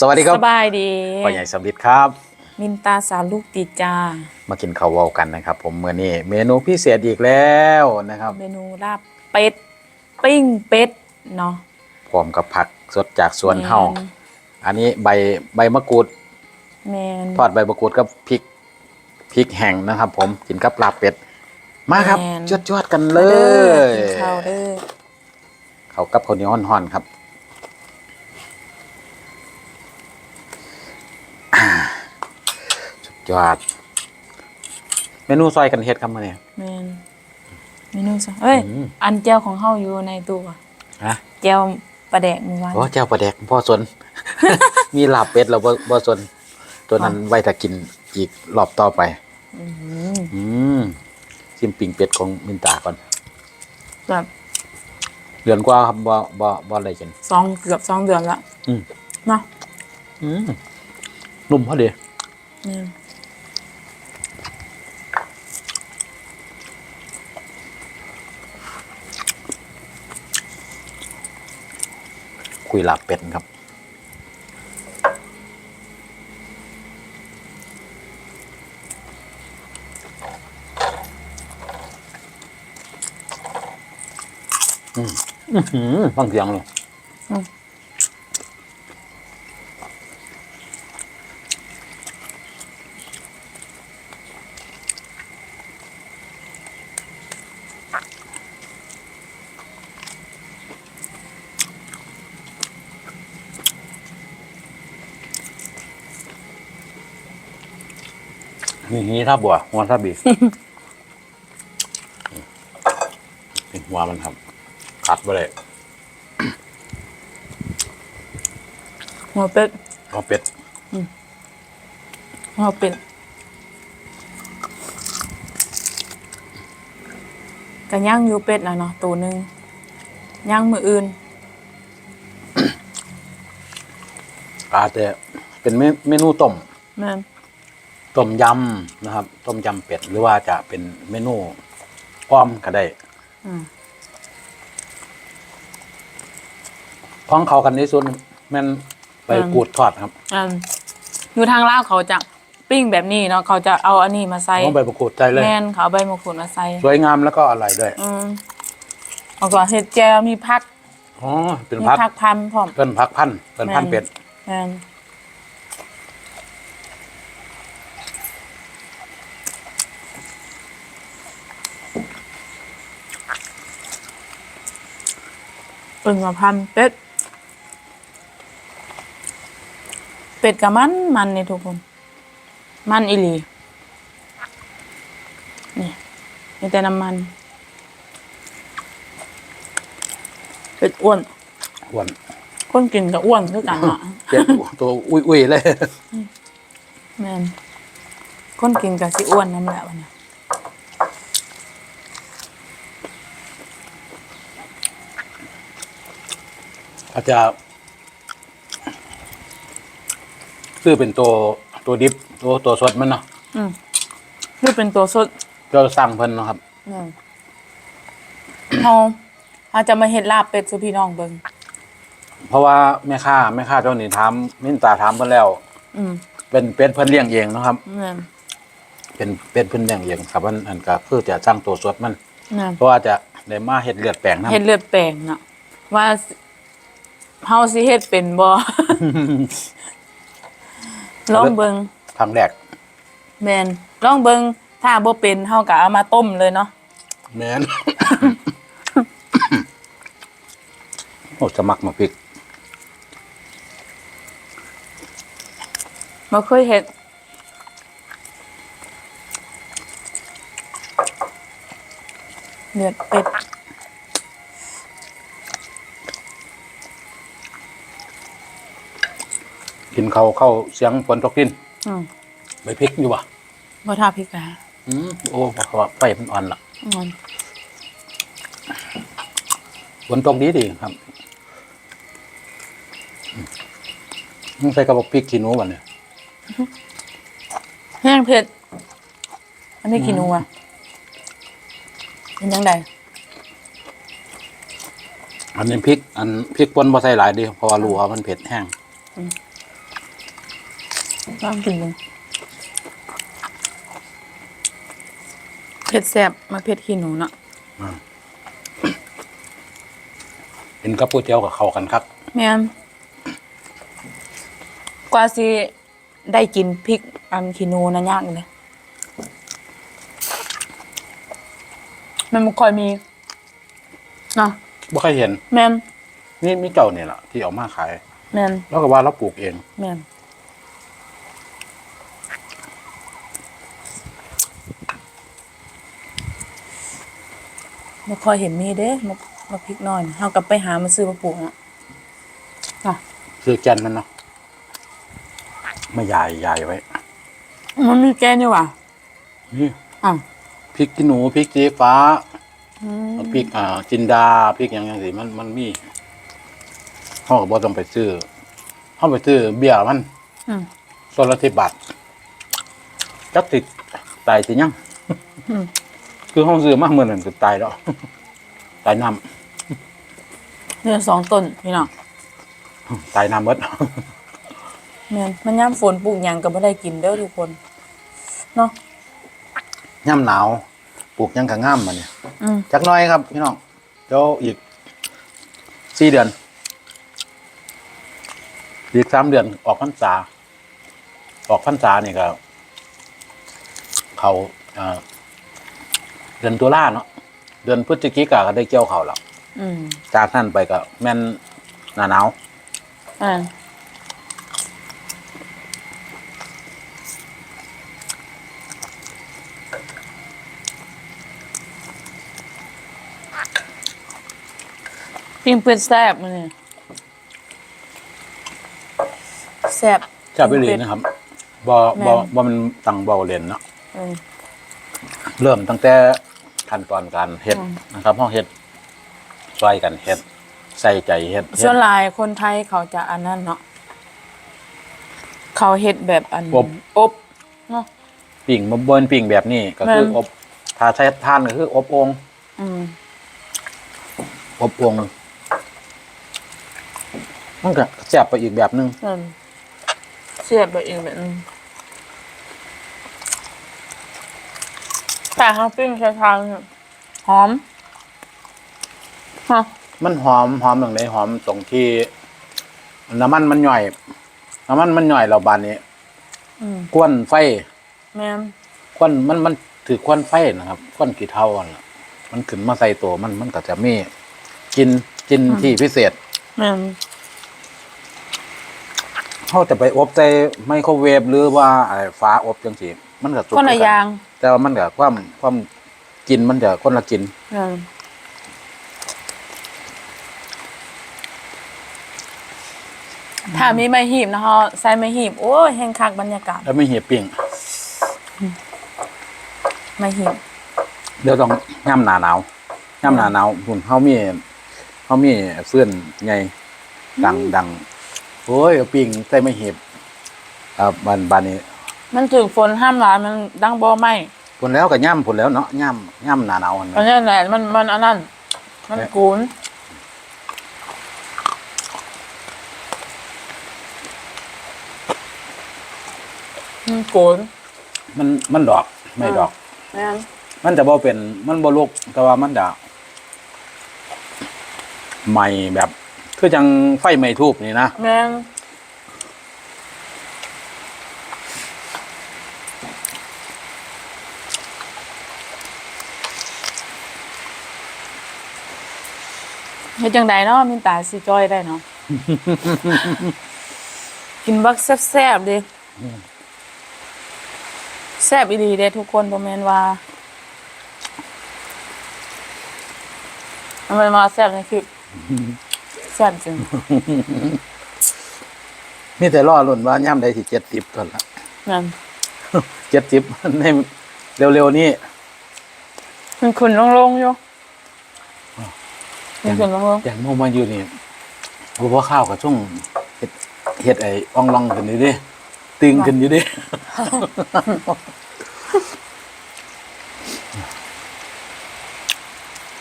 สวัสดีครับสบายดีพ่อใหญ่สำลิดครับ มินตาสาวลูกติดจามากินข้าวเวากันนะครับ ผมเมื่อนี้เมนูพิเศษอีกแล้วนะครับ เมนูลาบเป็ดปิ้งเป็ดเนาะพร้อมกับผักสดจากสวนเฮาแมนอันนี้ใบใบมะกรูดแมนทอดใบมะกรูดกับพริกพริกแห้งนะครับ ผมกินกับลาบเป็ด มาครับแม่นจวดจวดๆกันเลเด้อยกินยข้าวเด้อเขากับคนนี้ห่อนๆครับอ่า สุดยอด เมนูซอยกันเฮ็ดครับมาเนี่ยแมนเมนูสเอ้ย อืม อันเจียวของเฮาอยู่ในตู้อะฮะเจียวปลาแดกเมื่อวาน โอ้เจ้าประแดกพ่อสน มีลาบเป็ดแล้วบ่บ่สนตัวนั้นไว้ถ้ากินอีกรอบต่อไป อื้อหืออืมชิมปิ่งเป็ดของมินตาก่อนแบบเดือนกว่าครับบ่บ่บ่ได้กิน สองเกือบสองเดือนละอืม เนาะอืมนุ่มพอดีแม่น คุยลาบเป็ดครับ อืมอืมหือฟังเสียงเลย นี่นี่ถ้าบัวหัวถ้าบีนี่หัวมันครับคัดไปเลยหัวเป็ดหัวเป็ดหัวเป็ดกันย่างอยู่เป็ดแล้วเนาะตัวหนึงย่างมืออื่นอาจจะเป็นเมเมนูต้มแม่น ต้มยำนะครับ ต้มยำเป็ดหรือว่าจะเป็นเมนูอ้อมก็ได้อืมของเขากันที่สุดแม่นใบกูดทอดครับอืมอยู่ทางลาวเขาจะปิ้งแบบนี้เนาะเขาจะเอาอันนี้มาใส่ของใบมะกรูดใจเลย แม่นเขาเอาใบมะกรูดมาใส่ สวยงามแล้วก็อร่อยด้วยอืมเอาก่อนเห็ดแจวมีพักอ๋อเป็นมีพักพักพันพร้อม เป็นพักพันธุ์เป็นพันธุ์เป็ด แม่น เป็นมาพันเป็ด เป็ดกับมันมันนี่ทุกคน มันอีหลีนี่มีแต่น้ำมัน เป็ดอ้วนอ้วนคนกินก็อ้วนคือกันเนาะเป็ดตัวอุ้ยๆเลยแม่นคนกินก็สิอ้วนน้ำแหละวันนี้ อาจจะซื้อเป็นตัวตัวดิบตัวตัวสดมันเนาะอืมนี่เป็นตัวสดเราสั่งเพิ่นเนาะครับแม่นเฮาเฮาจะมาเฮ็ดลาบเป็ดสู่พี่น้องเบิ่งเพราะว่าแม่ค้าแม่ค้าเจ้านี่ถามมินตาถามเพิ่นแล้ว อืมเป็นเป็ดเพิ่นเลี้ยงเองเนาะครับแม่นเป็นเป็ดเพิ่นเลี้ยงเองครับมันอันก็คือจะสร้างตัวสดมันแม่นเพราะว่าจะได้มาเฮ็ดเลือดแปลงนำเฮ็ดเลือดแปลงเนาะว่าสิ เฮาสิเฮ็ดเป็นบ่ ลองเบิ่งครั้งแรกแม่นลองเบิ่งถ้าบ่เป็นเฮาก็เอามาต้มเลยเนาะแม่นโอ้จะมักมาพริกบ่เคยเฮ็ดเลือดเป็ด กินเขาวเข้าเสียงฝนตกดินอืมไปพริกอยู่บ่บ่ทาพริกอะอืมโอ้เพราะว่าไฟมันอ่อนละอืมฝนตกดีดีครับอืมมึงใส่กระบอกพริกขี้หนูบ่เนี่ยแห้งเผ็ดอันนี้กี่นัวเป็นยังไงอันนี้พริก อันพริกป่นบ่ใส่หลายเดีเพราะว่ารู้ว่ามันเผ็ดแห้ง ลองกินดูเผ็ดแซ่บมาเผ็ดขี้หนูเนาะเป็นกับก๋วยเตี๋ยวกับเขาวกันครับแม่นกว่าสิได้กินพริกอันขี้หนูนะยากเลยมันบ่ค่อยมีเนาะบ่เคยเห็นแม่นนี่มีเจ้าเนี่ยแหละที่เอามาขาย แม่นแล้วก็ว่าเราปลูกเอง แม่น บ่ค่อยเห็นมีเด้มามาพริกน้อยน่ะเฮาก็ไปหามาซื้อมาปลูกเนาะอะซื้อแกนมันเนาะไม่ยายยายไว้ มันมีแกนนี่หว่ะนี่อะพริกขี้หนูพริกจีฟ้าอืมพริกอ่าจินดาพริกอย่างอย่างสิมันมันมีเขาก็บ่ต้องไปซื้อเขาไปซื้อเบี้ยมันอืมส่วนละสิบบาทจักติดตายสิยังอืม คือห้องซื้อมากเมื่อนั้นก็ตายแล้ว ตายน้เนี่ยสองต้นพี่น้องำตายน้ำเบิดแม่นมันย่ำฝนปลูกหยังก็บ่ได้กินเด้อทุกคนเนาะย่ำหนาวปลูกหยังกะง่ามมาเนี่ยอืมจักหน้อยครับพี่น้องเดี๋ยวอีกสี่เดือน อีกสามเดือนออกพรรษา ออกพรรษานี่ก็เขาเอ่อ เดือนตุลาเนาะเดือนพฤศจิกาก็ได้เกี่ยวเขาวแล้วอืมจากนั้นไปก็แม่นหนาหนาวอ่าปิ้งเป็ดแซ่บมื้อนี้แซ่บจะไปเรียนนะครับบอบแม่อน บอมันตังเบาเรียนเนาะ อืม เริ่มตั้งแต่ขั้นตอนการเฮ็ดอืมนะครับห้องเฮ็ดซอยกันเฮ็ดใส่ใจเฮ็ดเฮ็ส่วดนหลายคนไทยเขาจะอันนั้นเนาะเขาเฮ็ดแบบอันอบอบเนาะปิ่งบ่เบิ้นปิ่งแบบนี้ก็คือแม่นอบถ้าใช้ทานก็คือ อบโองอืมอบโองมันก็แซ่บไปอีกแบบหนึงอืมเสียบแบบอีกแบบนึง แต่เขาปิ้งใช้ทางเนี่ยหอมฮะมันหอมหอมตรงไหนหอมตรงที่ น้ำมันมันย่อย น้ำมันมันย่อยเราบานนี้อืมควันไฟแม่นควันมันมันถือควันไฟนะครับควันกี่เท่าอะน่ะมันขึ้นมาใส่ตัวมันมันก็จะมีกินกินที่พิเศษ แม่นเขาจะไปอบใส่ไมโครเวฟหรือว่าไอ้ฟ้าอบจังสี มันก็สุกคนละคือกัอย่างแต่ว่ามันก็ความความกินมันจะคนละกินแม่นถ้ามีไม้หีบนะฮะใส่ไม้หีบโอ้ยแห่งคักบรรยากาศแล้วไม่เหี่ยปิ้งไม้หีบเดี๋ยวต้องย่ำหนาหนาวย่ำหนาหนาวหุ่นเขามีเขามีเฟื่อนไงดังดังโอ้ยเอาปิ้งใส่ไม่เหีบอ่าบานบานนี้ มันถึงฝนห้ามร้านมันดังบ่ไหมผลแล้วก็ย่ำผลแล้วเนาะย่ำย่ำหนาหนาวอันเพราะนั้นฉะนั้นแหละมันมันอันนั้นมันกูนมันกูนมันมันดอกไม่ดอก แม่นมันจะบ่เป็นมันบ่ลุกแต่ว่ามันจะใหม่แบบ คือจังไฟไหม้ทูบนี่นะ แม่น เฮ็ดจังไดเนาะมินตาสิจ้อยได้เนาะ กินบักแซ่บๆเดิแซ่บอีหลีเด้ทุกคนบ่แม่นว่ามันเป็นมาแซ่บในคลิปแซ่บจริงมีแต่รอลุ่นว่าย่ำได้ที่เจ็ดสิบก่อนละนั่นเจ็ดสิบในเร็วๆนี้มันขึ้นลงๆอยู่ มันขึ้นลงอย่างโมมาอยู่นี่เพราะว่าข้าวกับช่วงเห็ดเห็ดไอ้อ่องลองขึ้นอยู่ดิตึงขึ้นอยู่ดิๆ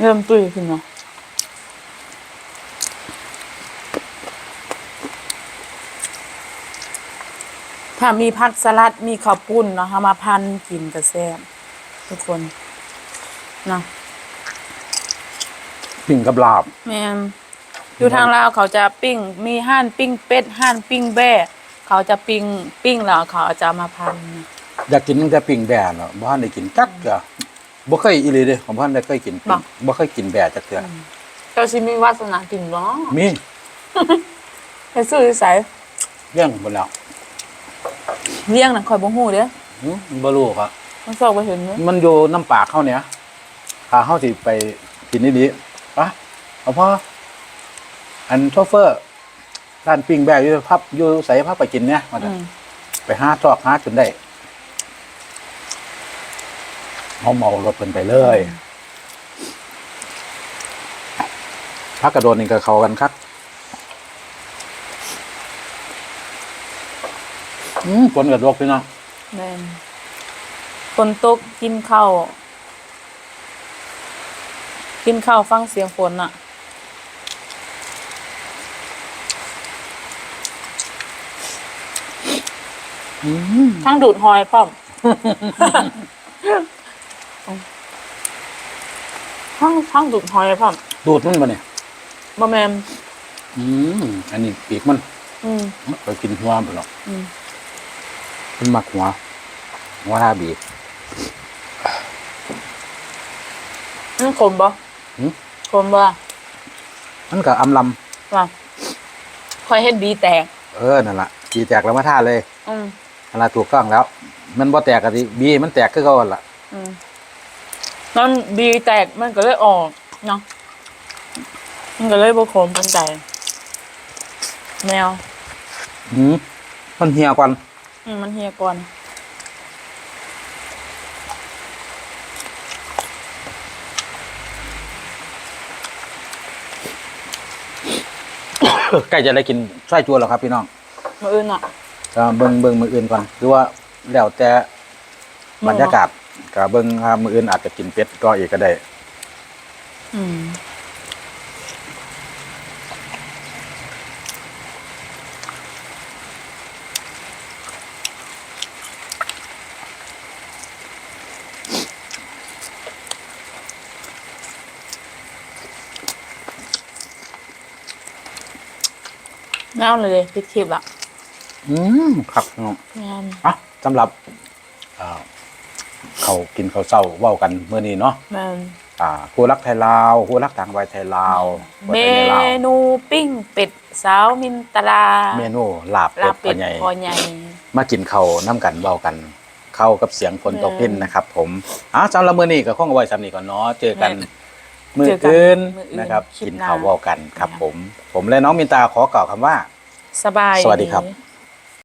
เริ่มตุ้ยขึ้นเนาะทถ้ามีผักสลัดมีข้าวปุ้นเนาะเฮามาพันกินก็แซ่บทุกคนเนาะ ปิ้งกับลาบ แม่นอยู่ทางลาวเขาจะปิ้ง มีห้านปิ้งเป็ดห้านปิ้งแบ่เขาจะปิ้งปิ้งแล้วเขาจะเอามาพันอยากกินตั้งแต่ปิ้งแบะเนาะบ่ทันได้กินจักเทื่อบ่เคยอีหลีเด้ผมบ่ทันได้เคยกินปิ้งบ่เคยกินแบะจักเทื่ออเจ้าสิมีวาสนากินบ่มีไปซื้อที่ไสเรื่องหมดแล้วเลี้ยงน่ะข่อยบ่ฮู้เด้อหืมบ่รู้ครับมันซอกบ่เห็นเด้อมันอยู่น้ำปากเขาเนี่ยถ้าเขาสิไปกินนี่ดี ปะเอาพ่ออันโชเฟอร์ร้านปิ้งแบกอยู่พับอยู่ใส่พับไปกินเนี่ยมาอืมไปหาซอกหาจนได้เขาเมารถเพิ่นไปเลยพักกระโดดนี่ก็เขากันครับอืมฝนกระดกพี่น้องแม่นฝนตกกินข้าว กินข้าวฟังเสียงฝนน่ะทั้งดูดหอยพร้อมทั้งทั้งดูดหอยพร้อมดูดมันมาเนี่ยบ่แม่นอืมอันนี้ปีกมัน อืมไปกินหัวมันหรอกอืมมันมักหัวหัวท่าบีบมันขมบ่หื มขมบ่มันก็อำลว่าคอยเฮ็ดบีแตกำเออนั่นละบีแตกแล้วมาท่าเลยอืมนั่นละถูกต้องแล้ว มันบ่แตกกะทิบีมันแตกคือเขาหั่นล่ะอืมนั่นบีแตกมันก็เลยออกเนาะมันก็เลยบ่ขมปานใจแมวอืมมันเหี่ยก่อนอืมมันเฮียก่อน ใกล้จะได้กินไส้จัวแล้วครับพี่น้องมื้ออื่นอะก็เบิ่งเบิ่งมืออื่นก่อนหรือว่าแล้วแต่บรรยากาศก็เบิ่งว่ามืออื่นอาจจะกินเป็ดก็อีกก็ได้ อืม แมวเลยเลยปิดคลิปละอืมครับพี่น้องแมวอะสำหรับอ่าเขากินข้าวเศร้าเว้ากันเมื่อนี้เนาะแมวอ่าคู่รักไทยลาวคู่รักต่างวัยไทยลาวเมไทยลาวนูปิ้งเป็ดสาวมินตราเมนูลาบลาเป็เป็ดดปลาใหญ่ คอใหญ่ มากินข้าวน้ำกันเบากัน เข้ากับเสียงฝนตกแม่นพินนะครับผมอะสำหรับมื้อนี้ก็คงเอาไว้สำนี้ก่อนเนาะเจอกันแม่น มื้อเจอกันอื่นมื้ออื่นนะครับคลิปกินหน้าข้าวเบากันครับแม่นผม ผมและน้องมินตาขอกล่าวคำว่า สบาย สวัสดีครับดี